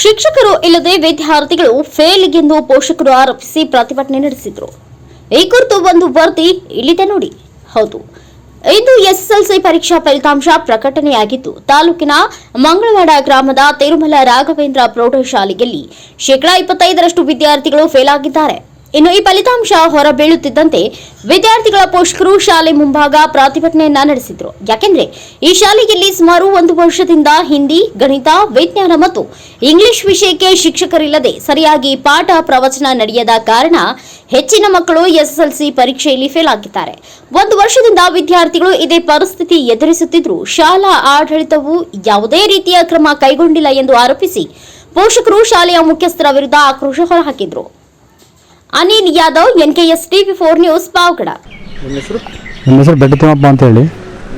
ಶಿಕ್ಷಕರು ಇಲ್ಲದೆ ವಿದ್ಯಾರ್ಥಿಗಳು ಫೇಲ್ ಎಂದು ಪೋಷಕರು ಆರೋಪಿಸಿ ಪ್ರತಿಭಟನೆ ನಡೆಸಿದರು. ಈ ಕುರಿತು ಒಂದು ವರದಿ ಇಲ್ಲಿದೆ ನೋಡಿ. ಹೌದು. ಇಂದು ಎಸ್ಎಸ್ಎಲ್ಸಿ ಪರೀಕ್ಷಾ ಫಲಿತಾಂಶ ಪ್ರಕಟಣೆಯಾಗಿದ್ದು, ತಾಲೂಕಿನ ಮಂಗಳವಾಡ ಗ್ರಾಮದ ತಿರುಮಲ ರಾಘವೇಂದ್ರ ಪ್ರೌಢಶಾಲೆಯಲ್ಲಿ ಶೇಕಡಾ ಇಪ್ಪತ್ತೈದರಷ್ಟು ವಿದ್ಯಾರ್ಥಿಗಳು ಫೇಲ್ ಆಗಿದ್ದಾರೆ. ಇನ್ನು ಈ ಫಲಿತಾಂಶ ಹೊರಬೀಳುತ್ತಿದ್ದಂತೆ ವಿದ್ಯಾರ್ಥಿಗಳ ಪೋಷಕರು ಶಾಲೆ ಮುಂಭಾಗ ಪ್ರತಿಭಟನೆಯನ್ನ ನಡೆಸಿದ್ರು. ಯಾಕೆಂದ್ರೆ ಈ ಶಾಲೆಯಲ್ಲಿ ಸುಮಾರು ಒಂದು ವರ್ಷದಿಂದ ಹಿಂದಿ, ಗಣಿತ, ವಿಜ್ಞಾನ ಮತ್ತು ಇಂಗ್ಲಿಷ್ ವಿಷಯಕ್ಕೆ ಶಿಕ್ಷಕರಿಲ್ಲದೆ ಸರಿಯಾಗಿ ಪಾಠ ಪ್ರವಚನ ನಡೆಯದ ಕಾರಣ ಹೆಚ್ಚಿನ ಮಕ್ಕಳು ಎಸ್ಎಸ್ಎಲ್ಸಿ ಪರೀಕ್ಷೆಯಲ್ಲಿ ಫೇಲ್ ಆಗಿದ್ದಾರೆ. ಒಂದು ವರ್ಷದಿಂದ ವಿದ್ಯಾರ್ಥಿಗಳು ಇದೇ ಪರಿಸ್ಥಿತಿ ಎದುರಿಸುತ್ತಿದ್ರು. ಶಾಲಾ ಆಡಳಿತವು ಯಾವುದೇ ರೀತಿಯ ಕ್ರಮ ಕೈಗೊಂಡಿಲ್ಲ ಎಂದು ಆರೋಪಿಸಿ ಪೋಷಕರು ಶಾಲೆಯ ಮುಖ್ಯಸ್ಥರ ವಿರುದ್ಧ ಆಕ್ರೋಶ ಹೊರಹಾಕಿದ್ರು. Anil Yadav NKS TV four news Pavagada ನಿಮ್ಮ ಹೆಸರು? ನಮ್ಮ ಹೆಸರು ಬೆಟ್ಟ ತಿಮ್ಮಪ್ಪ ಅಂತೇಳಿ.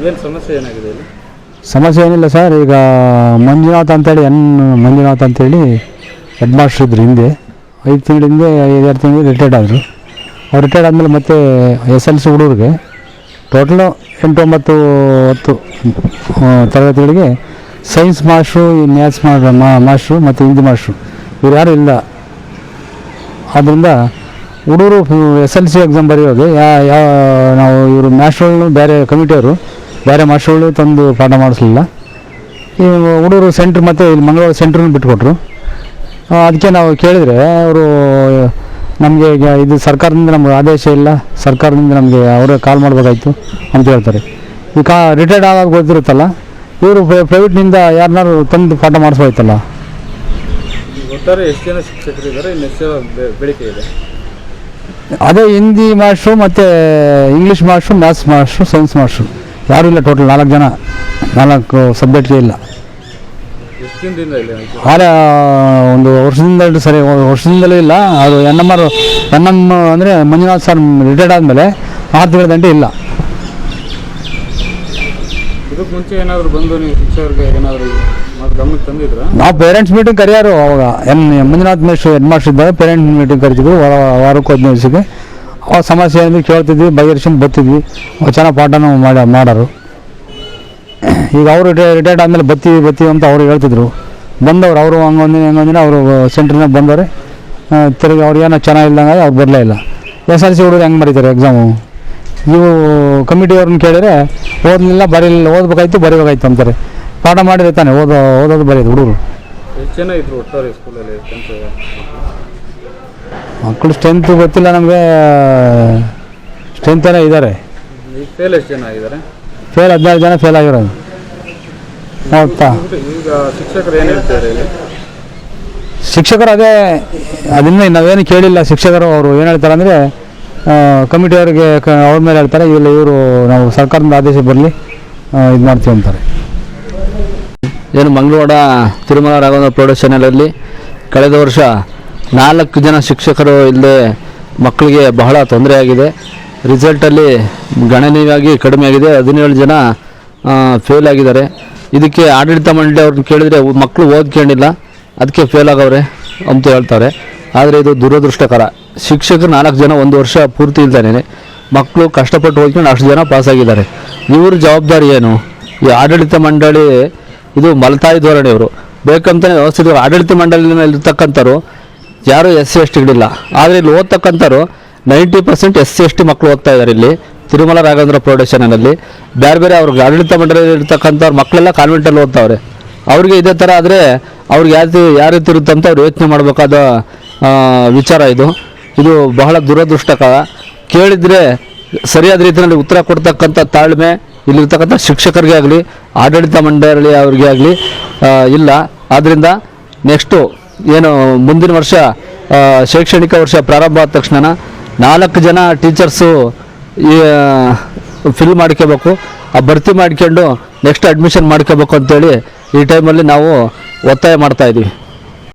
ಏನು ಸಮಸ್ಯೆ ಏನಾಗಿದೆ ಇಲ್ಲಿ? ಸಮಸ್ಯೆ ಏನಿಲ್ಲ ಸರ್ ಈಗ ಮಂಜುನಾಥ್ ಅಂತೇಳಿ ಎನ್ ಮಂಜುನಾಥ್ ಅಂತೇಳಿ ಹೆಡ್ ಮಾಸ್ಟರ್ ಇದ್ರು ಹಿಂದೆ. ಐದು ತಿಂಗಳ ಹಿಂದೆ ಐದಾರು ತಿಂಗಳು ರಿಟೈರ್ಡ್ ಆದರು. ಅವ್ರು ರಿಟೈರ್ಡ್ ಆದಮೇಲೆ ಮತ್ತೆ ಎಸ್ ಎಲ್ ಸಿ ಹುಡುಗರಿಗೆ ಟೋಟಲು ಎಂಟು ಒಂಬತ್ತು ಹತ್ತು ಆ, ತರಗತಿಗಳಿಗೆ ಸೈನ್ಸ್ ಮಾಸ್ಟ್ರು ಮ್ಯಾಥ್ಸ್ ಮಾಸ್ಟ್ರು ಮತ್ತು ಹಿಂದಿ ಮಾಸ್ಟ್ರು. ಇವ್ರು ಯಾರೂ ಇಲ್ಲ. ಆದ್ದರಿಂದ ಹುಡುಗರು ಎಸ್ ಎಲ್ ಸಿ ಎಕ್ಸಾಮ್ ಬರೆಯೋದು. ಯಾ ಯಾವ ನಾವು ಇವರು ಮಾಸ್ಟ್ರುಗಳನ್ನು ಬೇರೆ ಕಮಿಟಿಯವರು, ಬೇರೆ ಮಾಸ್ಟ್ರುಗಳು ತಂದು ಪಾಠ ಮಾಡಿಸ್ಲಿಲ್ಲ. ಈ ಹುಡುಗರು ಸೆಂಟ್ರ್ ಮತ್ತು ಇಲ್ಲಿ ಮಂಗಳವಾರ ಸೆಂಟ್ರನ್ನು ಬಿಟ್ಕೊಟ್ರು. ಅದಕ್ಕೆ ನಾವು ಕೇಳಿದರೆ, ಅವರು, ನಮಗೆ ಇದು ಸರ್ಕಾರದಿಂದ ನಮ್ಗೆ ಆದೇಶ ಇಲ್ಲ, ಸರ್ಕಾರದಿಂದ ನಮಗೆ ಅವರೇ ಕಾಲ್ ಮಾಡಬೇಕಾಯ್ತು ಅಂತ ಹೇಳ್ತಾರೆ. ಈ ಕಾ ರಿಟೈರ್ಡ್ ಆದಾಗ ಗೊತ್ತಿರುತ್ತಲ್ಲ, ಇವರು ಪ್ರೈವೇಟ್ನಿಂದ ಯಾರನ್ನಾರು ತಂದು ಪಾಠ ಮಾಡಿಸ್ಬೋಯ್ತಲ್ಲ ಒಟ್ಟಾರೆ ಎಷ್ಟು ಜನ ಶಿಕ್ಷಕರು ಇದ್ದಾರೆ ಇನ್ನು ಎಷ್ಟು ಜನ ಬೆ- ಬೇಡಿಕೆ ಇದೆ? ಅದೇ ಹಿಂದಿ ಮಾಸ್ಟ್ರು ಮತ್ತು English master maths master science master ಯಾರೂ ಇಲ್ಲ ಟೋಟಲ್ ನಾಲ್ಕು ಜನ. ನಾಲ್ಕು ಸಬ್ಜೆಕ್ಟ್ಗೆ ಇಲ್ಲ. ಆದರೆ ಒಂದು ವರ್ಷದಿಂದ ಸರಿ ವರ್ಷದಿಂದಲೂ ಇಲ್ಲ. ಅದು N M R N M ಅಂದರೆ ಮಂಜುನಾಥ್ ಸರ್ ರಿಟೈರ್ಡ್ ಆದಮೇಲೆ ಆರು ತಿಂಗಳ ಗಂಟೆ ಇಲ್ಲ. ಇದಕ್ಕೆ ಮುಂಚೆ ಏನಾದರೂ ಬಂದು ನೀವು ಶಿಕ್ಷಕರಿಗೆ ಏನಾದರೂ ನಾವು ಪೇರೆಂಟ್ಸ್ ಮೀಟಿಂಗ್ ಕರೆಯೋರು ಅವಾಗ. ಎನ್ ಮಂಜುನಾಥ್ ಮೇಸ್ಟ್ರು ಹೆಡ್ ಮಾಸ್ಟರ್ ಇದ್ದಾಗ ಪೇರೆಂಟ್ಸ್ ಮೀಟಿಂಗ್ ವಾರ ವಾರಕ್ಕೆ ಹದಿನೈದು ದಿವಸಕ್ಕೆ. ಆ ಸಮಸ್ಯೆ ಏನಿದ್ರು ಕೇಳ್ತಿದ್ವಿ, ಬಗೆಹರಿಸ್ಕೊಂಡು ಬರ್ತಿದ್ವಿ. ಚೆನ್ನಾಗಿ ಪಾಠನೂ ಮಾಡಿ ಮಾಡೋರು. ಈಗ ಅವರು ರಿಟೈರ್ಡ್ ಆದಮೇಲೆ ಬತ್ತೀವಿ ಬತ್ತೀವಿ ಅಂತ ಅವ್ರು ಹೇಳ್ತಿದ್ರು. ಬಂದವರು, ಅವರು ಹಂಗೊಂದಿನ ಹಂಗೊಂದಿನ ಅವರು ಸೆಂಟ್ರಿನಾಗ ಬಂದವ್ರೆ. ತಿರುಗಿ ಅವ್ರು ಏನೋ ಚೆನ್ನಾಗಿಲ್ದಂಗೆ ಅವ್ರು ಬರಲೇ ಇಲ್ಲ. ಎಸ್ ಎಲ್ ಸಿ ಹುಡುಗರು ಹೆಂಗೆ ಬರೀತಾರೆ ಎಕ್ಸಾಮು ಇವು ಕಮಿಟಿಯವ್ರನ್ನ ಕೇಳಿದರೆ, ಓದಲಿಲ್ಲ, ಬರೀಲಿಲ್ಲ, ಓದ್ಬೇಕಾಯ್ತು, ಬರೀಬೇಕಾಯ್ತು ಅಂತಾರೆ. ಪಾಠ ಮಾಡಿದ್ರೆ ತಾನೆ ಓದೋ ಓದೋದು ಬರೆಯೋದು ಹುಡುಗರು. ಎಷ್ಟು ಜನ ಇದ್ರು ಒಟ್ಟಾರೆ ಸ್ಕೂಲಲ್ಲಿ ಮಕ್ಕಳು ಸ್ಟ್ರೆಂತ್ ಗೊತ್ತಿಲ್ಲ ನಮಗೆ ಸ್ಟ್ರೆಂತ್ ಏನೋ ಇದ್ದಾರೆ ಈಗ ಫೇಲ್ ಎಷ್ಟು ಜನ ಆಗಿದ್ದಾರೆ? ಫೇಲ್ ಹದಿನಾರು ಜನ ಫೇಲ್ ಆಗಿರೋದು. ಹೌದಾ? ಈಗ ಶಿಕ್ಷಕರು ಏನು ಹೇಳ್ತಾರೆ ಇಲ್ಲಿ? ಶಿಕ್ಷಕರು ಅದೇ ಅದನ್ನ ನಾವೇನು ಕೇಳಿಲ್ಲ ಶಿಕ್ಷಕರು ಅವರು ಏನು ಹೇಳ್ತಾರೆ ಅಂದರೆ ಕಮಿಟಿಯವರಿಗೆ ಅವ್ರ ಮೇಲೆ ಹೇಳ್ತಾರೆ ಇಲ್ಲ ಇವರು ನಾವು ಸರ್ಕಾರದಿಂದ ಆದೇಶ ಬರಲಿ ಇದು ಮಾಡ್ತೀವಿ ಅಂತಾರೆ. ಏನು ಮಂಗಳವಾಡ ತಿರುಮಲ ರಾಘವೇಂದ್ರ ಪ್ರೌಢಶಾಲೆಯಲ್ಲಿ ಕಳೆದ ವರ್ಷ ನಾಲ್ಕು ಜನ ಶಿಕ್ಷಕರು ಇಲ್ಲದೆ ಮಕ್ಕಳಿಗೆ ಬಹಳ ತೊಂದರೆಯಾಗಿದೆ ರಿಸಲ್ಟಲ್ಲಿ ಗಣನೀಯವಾಗಿ ಕಡಿಮೆ ಆಗಿದೆ. ಹದಿನೇಳು ಜನ ಫೇಲ್ ಆಗಿದ್ದಾರೆ. ಇದಕ್ಕೆ ಆಡಳಿತ ಮಂಡಳಿ ಅವ್ರನ್ನ ಕೇಳಿದರೆ ಮಕ್ಕಳು ಓದ್ಕೊಂಡಿಲ್ಲ. ಅದಕ್ಕೆ ಫೇಲ್ ಆಗವ್ರೆ ಅಂತ ಹೇಳ್ತಾರೆ. ಆದರೆ ಇದು ದುರದೃಷ್ಟಕರ. ಶಿಕ್ಷಕರು ನಾಲ್ಕು ಜನ ಒಂದು ವರ್ಷ ಪೂರ್ತಿ ಇಲ್ದೇನೆ. ಮಕ್ಕಳು ಕಷ್ಟಪಟ್ಟು ಓದ್ಕೊಂಡು ಅಷ್ಟು ಜನ ಪಾಸಾಗಿದ್ದಾರೆ ಇವ್ರ ಜವಾಬ್ದಾರಿ ಏನು? ಈ ಆಡಳಿತ ಮಂಡಳಿ ಇದು ಮಲತಾಯಿ ಧೋರಣೆಯವರು. ಬೇಕಂತಾನೆ ವ್ಯವಸ್ಥಿತ ಆಡಳಿತ ಮಂಡಳಿನಲ್ಲಿ ಯಾರೂ ಎಸ್ ಸಿ ಎಸ್ ಟಿಗಳಿಲ್ಲ. ಆದರೆ ಇಲ್ಲಿ ಓದ್ತಕ್ಕಂಥವ್ರು ninety percent S C S T ಮಕ್ಕಳು ಓದ್ತಾ ಇದ್ದಾರೆ ಇಲ್ಲಿ, ತಿರುಮಲ ರಾಘವೇಂದ್ರ ಪ್ರೌಢಶಾಲೆಯಲ್ಲಿ ಬೇರೆ ಬೇರೆ ಅವ್ರಿಗೆ ಆಡಳಿತ ಮಂಡಳಿಯಲ್ಲಿ ಇರ್ತಕ್ಕಂಥವ್ರು ಮಕ್ಕಳೆಲ್ಲ ಕಾನ್ವೆಂಟಲ್ಲಿ ಓದ್ತಾವ್ರೆ. ಅವ್ರಿಗೆ ಇದೇ ಥರ ಆದರೆ ಅವ್ರಿಗೆ ಯಾವ ಯಾವ ರೀತಿ ಇರುತ್ತೆ ಅಂತ ಅವ್ರು ಯೋಚನೆ ಮಾಡಬೇಕಾದ ವಿಚಾರ ಇದು. ಇದು ಬಹಳ ದುರದೃಷ್ಟಕರ. ಕೇಳಿದರೆ ಸರಿಯಾದ ರೀತಿಯಲ್ಲಿ ಉತ್ತರ ಕೊಡ್ತಕ್ಕಂಥ ತಾಳ್ಮೆ ಇಲ್ಲಿರ್ತಕ್ಕಂಥ ಶಿಕ್ಷಕರಿಗೆ ಆಗಲಿ ಆಡಳಿತ ಮಂಡಳಿ ಅವ್ರಿಗೆ ಆಗಲಿ ಇಲ್ಲ. ಆದ್ದರಿಂದ ನೆಕ್ಸ್ಟು ಏನು ಮುಂದಿನ ವರ್ಷ ಶೈಕ್ಷಣಿಕ ವರ್ಷ ಪ್ರಾರಂಭ ಆದ ತಕ್ಷಣ ನಾಲ್ಕು ಜನ ಟೀಚರ್ಸು ಫಿಲ್ ಮಾಡ್ಕೋಬೇಕು. ಆ, ಭರ್ತಿ ಮಾಡ್ಕೊಂಡು ನೆಕ್ಸ್ಟ್ ಅಡ್ಮಿಷನ್ ಮಾಡ್ಕೋಬೇಕು ಅಂತೇಳಿ ಈ ಟೈಮಲ್ಲಿ ನಾವು ಒತ್ತಾಯ ಮಾಡ್ತಾ ಇದ್ದೀವಿ